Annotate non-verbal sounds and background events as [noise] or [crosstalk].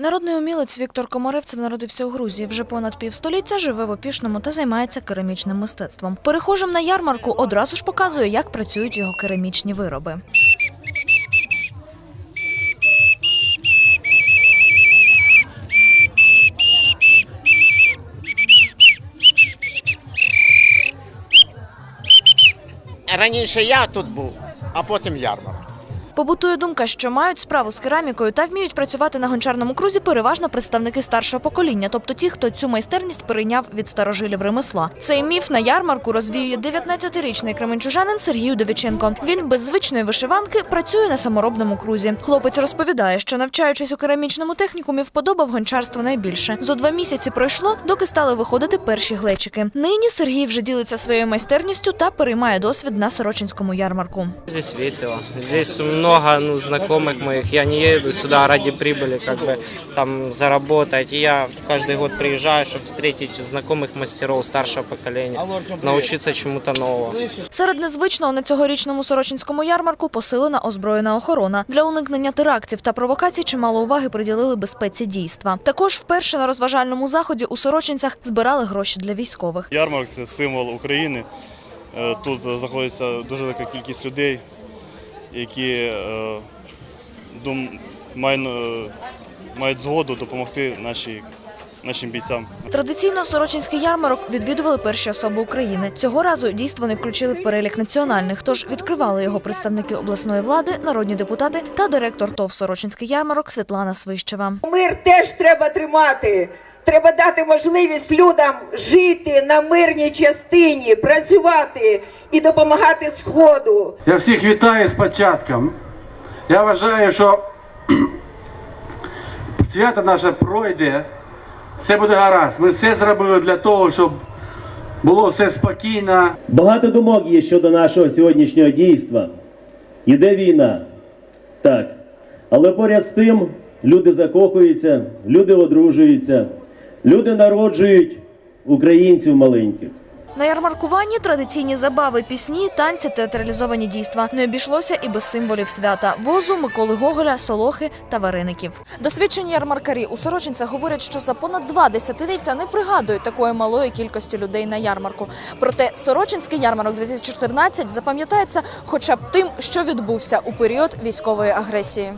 Народний умілець Віктор Комаревцев народився у Грузії. Вже понад півстоліття живе в Опішному та займається керамічним мистецтвом. Перехожим на ярмарку одразу ж показує, як працюють його керамічні вироби. Раніше я тут був, а потім ярмарок. Побутує думка, що мають справу з керамікою та вміють працювати на гончарному крузі переважно представники старшого покоління, тобто ті, хто цю майстерність перейняв від старожилів ремесла. Цей міф на ярмарку розвіює 19-річний кременчужанин Сергій Удовіченко. Він без звичної вишиванки працює на саморобному крузі. Хлопець розповідає, що навчаючись у керамічному технікумі, вподобав гончарство найбільше. Зо два місяці пройшло, доки стали виходити перші глечики. Нині Сергій вже ділиться своєю майстерністю та переймає досвід на Сорочинському ярмарку. Здесь весело. Здесь много ну, знакомых моих. Я не еду сюда ради прибыли, как бы там заработать. И я каждый год приезжаю, чтобы встретить знакомых мастеров старшего поколения, научиться чему-то новому. Серед незвичного на цьогорічному Сорочинському ярмарку посилена озброєна охорона. Для уникнення терактів та провокацій чимало уваги приділили безпеці дійства. Також вперше на розважальному заході у Сорочинцях збирали гроші для військових. Ярмарк це символ України. Е, Тут знаходиться дуже велика кількість людей, які е, е, мають згоду допомогти нашій, нашим бійцям. Традиційно Сорочинський ярмарок відвідували перші особи України. Цього разу дійство не включили в перелік національних, тож відкривали його представники обласної влади, народні депутати та директор ТОВ Сорочинський ярмарок Світлана Свищева. Мир теж треба тримати. Треба дати можливість людям жити на мирній частині, працювати і допомагати сходу. Я всіх вітаю з початком. Я вважаю, що [clears throat] свято наше пройде, все буде гаразд. Ми все зробили для того, щоб було все спокійно. Багато думок є щодо нашого сьогоднішнього дійства. Іде війна. Так. Але поряд з тим люди закохуються, люди одружуються, люди народжують українців маленьких. На ярмаркуванні традиційні забави, пісні, танці, театралізовані дійства. Не обійшлося і без символів свята – возу, Миколи Гоголя, солохи та вареників. Досвідчені ярмаркарі у Сорочинцях говорять, що за понад два десятиліття не пригадують такої малої кількості людей на ярмарку. Проте Сорочинський ярмарок 2014 запам'ятається хоча б тим, що відбувся у період військової агресії.